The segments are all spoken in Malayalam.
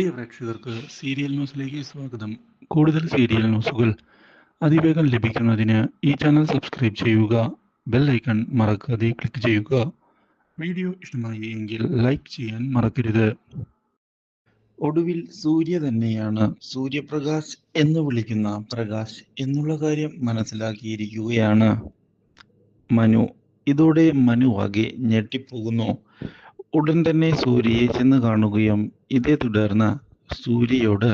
പ്രിയ പ്രേക്ഷകർക്ക് സീരിയൽ ന്യൂസിലേക്ക് സ്വാഗതം. കൂടുതൽ സീരിയൽ ന്യൂസുകൾ അതിവേഗം ലഭിക്കുന്നതിന് ഈ ചാനൽ സബ്സ്ക്രൈബ് ചെയ്യുക ബെൽ ഐക്കൺ മറക്കാതെ ക്ലിക്ക് ചെയ്യുക. വീഡിയോ ഇഷ്ടമായി എങ്കിൽ ലൈക്ക് ചെയ്യാൻ മറക്കരുത്. ഒടുവിൽ സൂര്യ തന്നെയാണ് സൂര്യപ്രകാശ് എന്ന് വിളിക്കുന്ന പ്രകാശ് എന്നുള്ള കാര്യം മനസ്സിലാക്കിയിരിക്കുകയാണ്. മനു ഇതോടെ മനു ആകെ ഞെട്ടിപ്പോകുന്നു. ഉടൻ തന്നെ സൂര്യയെ ചെന്ന് കാണുകയും ഇതേ തുടർന്ന് സൂര്യയോട്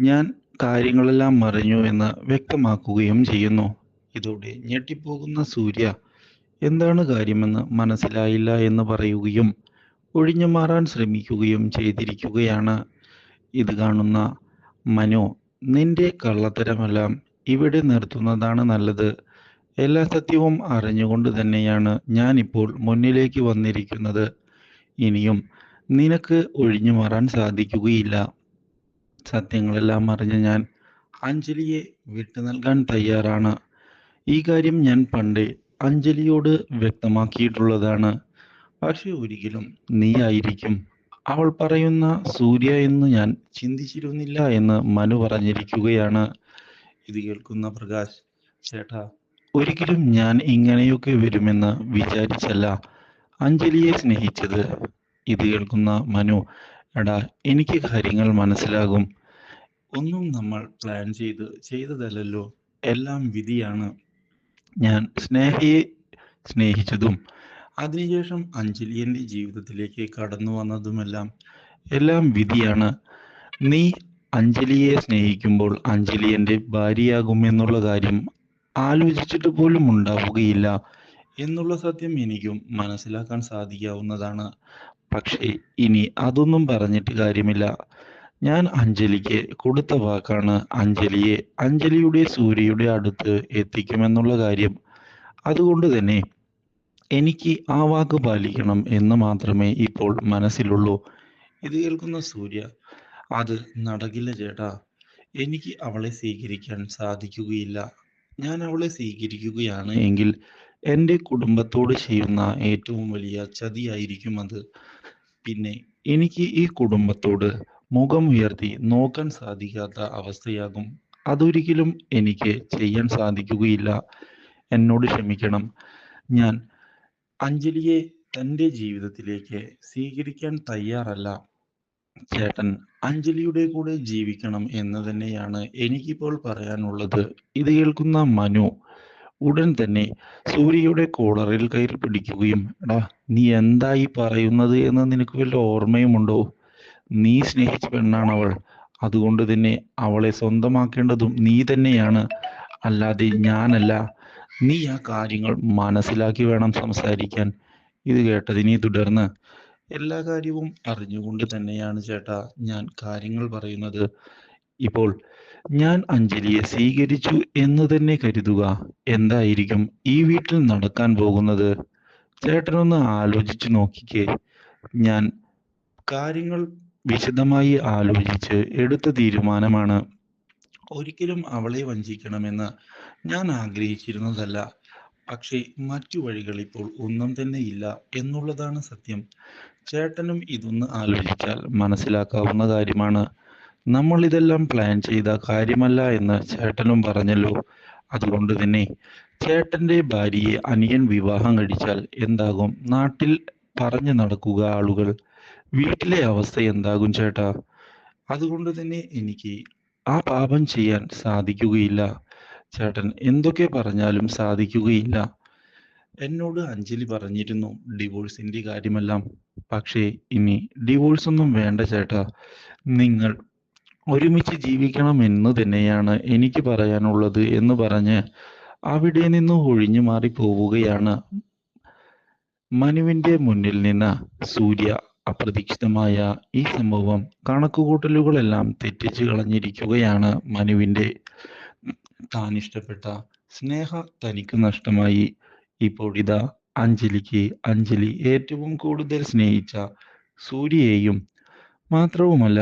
ഞാൻ കാര്യങ്ങളെല്ലാം മറിഞ്ഞു എന്ന് വ്യക്തമാക്കുകയും ചെയ്യുന്നു. ഇതോടെ ഞെട്ടിപ്പോകുന്ന സൂര്യ എന്താണ് കാര്യമെന്ന് മനസ്സിലായില്ല എന്ന് പറയുകയും ഒഴിഞ്ഞു മാറാൻ ശ്രമിക്കുകയും ചെയ്തിരിക്കുകയാണ്. ഇത് കാണുന്ന മനു നിന്റെ കള്ളത്തരമെല്ലാം ഇവിടെ നിർത്തുന്നതാണ് നല്ലത്. എല്ലാ സത്യവും അറിഞ്ഞുകൊണ്ട് തന്നെയാണ് ഞാനിപ്പോൾ മുന്നിലേക്ക് വന്നിരിക്കുന്നത്. ഇനിയും നിനക്ക് ഒഴിഞ്ഞു മാറാൻ സാധിക്കുകയില്ല. സത്യങ്ങളെല്ലാം അറിഞ്ഞ ഞാൻ അഞ്ജലിയെ വിട്ടു നൽകാൻ തയ്യാറാണ്. ഈ കാര്യം ഞാൻ പണ്ട് അഞ്ജലിയോട് വ്യക്തമാക്കിയിട്ടുള്ളതാണ്. പക്ഷെ ഒരിക്കലും നീ ആയിരിക്കും അവൾ പറയുന്ന സൂര്യ എന്ന് ഞാൻ ചിന്തിച്ചിരുന്നില്ല എന്ന് മനു പറഞ്ഞിരിക്കുകയാണ്. ഇത് കേൾക്കുന്ന പ്രകാശ് ചേട്ടാ ഒരിക്കലും ഞാൻ ഇങ്ങനെയൊക്കെ വരുമെന്ന് വിചാരിച്ചല്ല. അഞ്ജലിയെ സ്നേഹിച്ചത് ഇത് കേൾക്കുന്ന മനു. എടാ എനിക്ക് കാര്യങ്ങൾ മനസ്സിലാകും. ഒന്നും നമ്മൾ പ്ലാൻ ചെയ്ത് ചെയ്തതല്ലല്ലോ. എല്ലാം വിധിയാണ്. ഞാൻ സ്നേഹയെ സ്നേഹിച്ചതും അതിനുശേഷം അഞ്ജലി എന്റെ ജീവിതത്തിലേക്ക് കടന്നു വന്നതുമെല്ലാം എല്ലാം വിധിയാണ്. നീ അഞ്ജലിയെ സ്നേഹിക്കുമ്പോൾ അഞ്ജലി എന്റെ ഭാര്യയാകും എന്നുള്ള കാര്യം ആലോചിച്ചിട്ട് പോലും ഉണ്ടാവുകയില്ല എന്നുള്ള സത്യം എനിക്കും മനസ്സിലാക്കാൻ സാധിക്കാവുന്നതാണ്. പക്ഷേ ഇനി അതൊന്നും പറഞ്ഞിട്ട് കാര്യമില്ല. ഞാൻ അഞ്ജലിക്ക് കൊടുത്ത വാക്കാണ് അഞ്ജലിയെ അഞ്ജലിയുടെ സൂര്യയുടെ അടുത്ത് എത്തിക്കുമെന്നുള്ള കാര്യം. അതുകൊണ്ട് തന്നെ എനിക്ക് ആ വാക്ക് പാലിക്കണം എന്ന് മാത്രമേ ഇപ്പോൾ മനസ്സിലുള്ളൂ. ഇത് കേൾക്കുന്ന സൂര്യ അത് നടക്കില്ല ചേട്ടാ. എനിക്ക് അവളെ സ്വീകരിക്കാൻ സാധിക്കുകയില്ല. ഞാൻ അവളെ സ്വീകരിക്കുകയാണ്. എങ്കിൽ എന്റെ കുടുംബത്തോട് ചെയ്യുന്ന ഏറ്റവും വലിയ ചതിയായിരിക്കും അത്. പിന്നെ എനിക്ക് ഈ കുടുംബത്തോട് മുഖം ഉയർത്തി നോക്കാൻ സാധിക്കാത്ത അവസ്ഥയാകും. അതൊരിക്കലും എനിക്ക് ചെയ്യാൻ സാധിക്കുകയില്ല. എന്നോട് ക്ഷമിക്കണം. ഞാൻ അഞ്ജലിയെ തന്റെ ജീവിതത്തിലേക്ക് സ്വീകരിക്കാൻ തയ്യാറല്ല. ചേട്ടൻ അഞ്ജലിയുടെ കൂടെ ജീവിക്കണം എന്ന് തന്നെയാണ് എനിക്കിപ്പോൾ പറയാനുള്ളത്. ഇത് കേൾക്കുന്ന മനു ഉടൻ തന്നെ സൂര്യയുടെ കോളറിൽ കയറി പിടിക്കുകയും എടാ നീ എന്തായി പറയുന്നത് എന്ന് നിനക്ക് വല്ല ഓർമ്മയുമുണ്ടോ? നീ സ്നേഹിച്ച പെണ്ണാണ് അവൾ. അതുകൊണ്ട് തന്നെ അവളെ സ്വന്തമാക്കേണ്ടതും നീ തന്നെയാണ്. അല്ലാതെ ഞാനല്ല. നീ ആ കാര്യങ്ങൾ മനസ്സിലാക്കി വേണം സംസാരിക്കാൻ. ഇത് കേട്ടതിനെ തുടർന്ന് എല്ലാ കാര്യവും അറിഞ്ഞുകൊണ്ട് തന്നെയാണ് ചേട്ടാ ഞാൻ കാര്യങ്ങൾ പറയുന്നത്. ഇപ്പോൾ ഞാൻ അഞ്ജലിയെ സ്വീകരിച്ചു എന്ന് തന്നെ കരുതുക. എന്തായിരിക്കും ഈ വീട്ടിൽ നടക്കാൻ പോകുന്നത്? ചേട്ടനൊന്ന് ആലോചിച്ചു നോക്കിക്കേ. ഞാൻ കാര്യങ്ങൾ വിശദമായി ആലോചിച്ച് എടുത്ത തീരുമാനമാണ്. ഒരിക്കലും അവളെ വഞ്ചിക്കണമെന്ന് ഞാൻ ആഗ്രഹിച്ചിരുന്നതല്ല. പക്ഷേ മറ്റു വഴികൾ ഇപ്പോൾ ഒന്നും തന്നെ ഇല്ല എന്നുള്ളതാണ് സത്യം. ചേട്ടനും ഇതൊന്ന് ആലോചിച്ചാൽ മനസ്സിലാക്കാവുന്ന കാര്യമാണ്. നമ്മൾ ഇതെല്ലാം പ്ലാൻ ചെയ്ത കാര്യമല്ല എന്ന് ചേട്ടനും പറഞ്ഞല്ലോ. അതുകൊണ്ട് തന്നെ ചേട്ടന്റെ ഭാര്യയെ അനിയൻ വിവാഹം കഴിച്ചാൽ എന്താകും? നാട്ടിൽ പറഞ്ഞു നടക്കുക ആളുകൾ. വീട്ടിലെ അവസ്ഥ എന്താകും ചേട്ടാ? അതുകൊണ്ട് തന്നെ എനിക്ക് ആ പാപം ചെയ്യാൻ സാധിക്കുകയില്ല. ചേട്ടൻ എന്തൊക്കെ പറഞ്ഞാലും സാധിക്കുകയില്ല. എന്നോട് അഞ്ജലി പറഞ്ഞിരുന്നു ഡിവോഴ്സിന്റെ കാര്യമെല്ലാം പക്ഷേ ഇനി ഡിവോഴ്സ് ഒന്നും വേണ്ട ചേട്ടാ. നിങ്ങൾ ഒരുമിച്ച് ജീവിക്കണം എന്ന് തന്നെയാണ് എനിക്ക് പറയാനുള്ളത് എന്ന് പറഞ്ഞ് അവിടെ നിന്ന് ഒഴിഞ്ഞു മാറി പോവുകയാണ്. മനുവിന്റെ മുന്നിൽ നിന്ന് സൂര്യ അപ്രതീക്ഷിതമായ ഈ സംഭവം കണക്കുകൂട്ടലുകളെല്ലാം തെറ്റിച്ചു കളഞ്ഞിരിക്കുകയാണ് മനുവിന്റെ താൻ ഇഷ്ടപ്പെട്ട സ്നേഹ തനിക്ക് നഷ്ടമായി. ഇപ്പോൾ ഇതാ അഞ്ജലിക്ക് അഞ്ജലി ഏറ്റവും കൂടുതൽ സ്നേഹിച്ച സൂര്യയെയും മാത്രവുമല്ല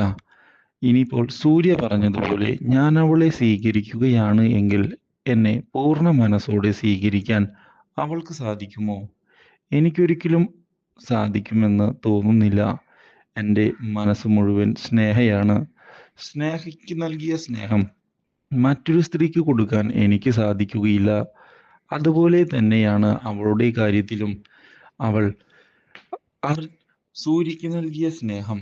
ഇനിയിപ്പോൾ സൂര്യ പറഞ്ഞതുപോലെ ഞാൻ അവളെ സ്വീകരിക്കുകയാണ് എങ്കിൽ എന്നെ പൂർണ മനസ്സോടെ സ്വീകരിക്കാൻ അവൾക്ക് സാധിക്കുമോ? എനിക്കൊരിക്കലും സാധിക്കുമെന്ന് തോന്നുന്നില്ല. എന്റെ മനസ്സ് മുഴുവൻ സ്നേഹയാണ്. സ്നേഹയ്ക്ക് നൽകിയ സ്നേഹം മറ്റൊരു സ്ത്രീക്ക് കൊടുക്കാൻ എനിക്ക് സാധിക്കുകയില്ല. അതുപോലെ തന്നെയാണ് അവളുടെ കാര്യത്തിലും അവൾ സൂര്യക്ക് നൽകിയ സ്നേഹം.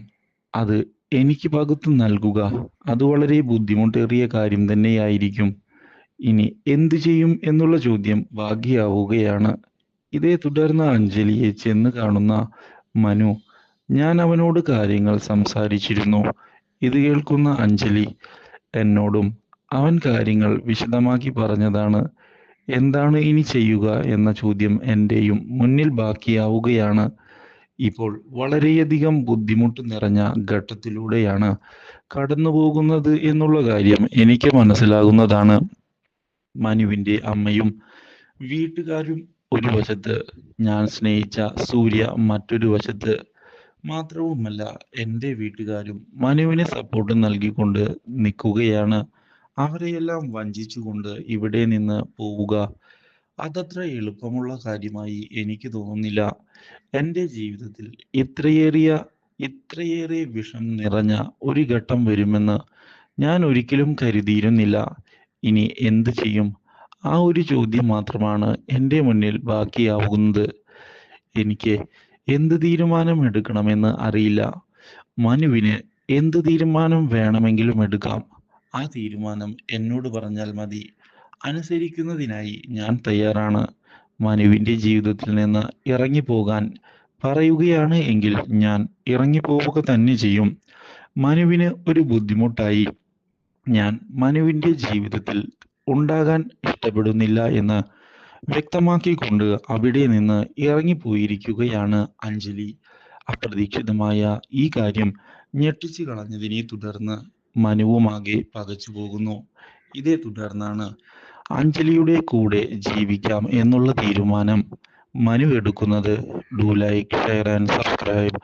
അത് എനിക്ക് പകുത്തു നൽകുക. അത് വളരെ ബുദ്ധിമുട്ടേറിയ കാര്യം തന്നെയായിരിക്കും. ഇനി എന്തു ചെയ്യും എന്നുള്ള ചോദ്യം ഭാഗ്യയാവുകയാണ് ഇതേ തുടർന്ന് അഞ്ജലിയെ ചെന്ന് കാണുന്ന മനു ഞാൻ അവനോട് കാര്യങ്ങൾ സംസാരിച്ചിരുന്നു. ഇത് കേൾക്കുന്ന അഞ്ജലി എന്നോടും അവൻ കാര്യങ്ങൾ വിശദമാക്കി പറഞ്ഞതാണ്. എന്താണ് ഇനി ചെയ്യുക എന്ന ചോദ്യം എന്റെയും മുന്നിൽ ബാക്കിയാവുകയാണ്. ഇപ്പോൾ വളരെയധികം ബുദ്ധിമുട്ട് നിറഞ്ഞ ഘട്ടത്തിലൂടെയാണ് കടന്നു പോകുന്നത് എന്നുള്ള കാര്യം എനിക്ക് മനസ്സിലാകുന്നതാണ്. മനുവിന്റെ അമ്മയും വീട്ടുകാരും ഒരു വശത്ത് ഞാൻ സ്നേഹിച്ച സൂര്യ മറ്റൊരു വശത്ത് മാത്രവുമല്ല എന്റെ വീട്ടുകാരും മനുവിന് സപ്പോർട്ട് നൽകിക്കൊണ്ട് നിൽക്കുകയാണ്. അവരെയെല്ലാം വഞ്ചിച്ചുകൊണ്ട് ഇവിടെ നിന്ന് പോവുക. അതത്ര എളുപ്പമുള്ള കാര്യമായി എനിക്ക് തോന്നുന്നില്ല. എന്റെ ജീവിതത്തിൽ ഇത്രയേറിയ ഇത്രയേറെ വിഷം നിറഞ്ഞ ഒരു ഘട്ടം വരുമെന്ന് ഞാൻ ഒരിക്കലും കരുതിയിരുന്നില്ല. ഇനി എന്ത് ചെയ്യും? ആ ഒരു ചോദ്യം മാത്രമാണ് എന്റെ മുന്നിൽ ബാക്കിയാവുന്നത്. എനിക്ക് എന്ത് തീരുമാനം എടുക്കണമെന്ന് അറിയില്ല. മനുവിന് എന്ത് തീരുമാനം വേണമെങ്കിലും എടുക്കാം. ആ തീരുമാനം എന്നോട് പറഞ്ഞാൽ മതി. അനുസരിക്കുന്നതിനായി ഞാൻ തയ്യാറാണ്. മനുവിന്റെ ജീവിതത്തിൽ നിന്ന് ഇറങ്ങിപ്പോകാൻ പറയുകയാണ് എങ്കിൽ ഞാൻ ഇറങ്ങിപ്പോവുക തന്നെ ചെയ്യും. മനുവിന് ഒരു ബുദ്ധിമുട്ടായി. ഞാൻ മനുവിന്റെ ജീവിതത്തിൽ ഉണ്ടാകാൻ ഇഷ്ടപ്പെടുന്നില്ല എന്ന് വ്യക്തമാക്കിക്കൊണ്ട് അവിടെ നിന്ന് ഇറങ്ങിപ്പോയിരിക്കുകയാണ് അഞ്ജലി. അപ്രതീക്ഷിതമായ ഈ കാര്യം ഞെട്ടിച്ചു കളഞ്ഞതിനെ തുടർന്ന് മനുവുമാകെ പകച്ചു പോകുന്നു. ഇതേ തുടർന്നാണ് അഞ്ജലിയുടെ കൂടെ ജീവിക്കാം എന്നുള്ള തീരുമാനം മനു എടുക്കുന്നത്. Do like share and subscribe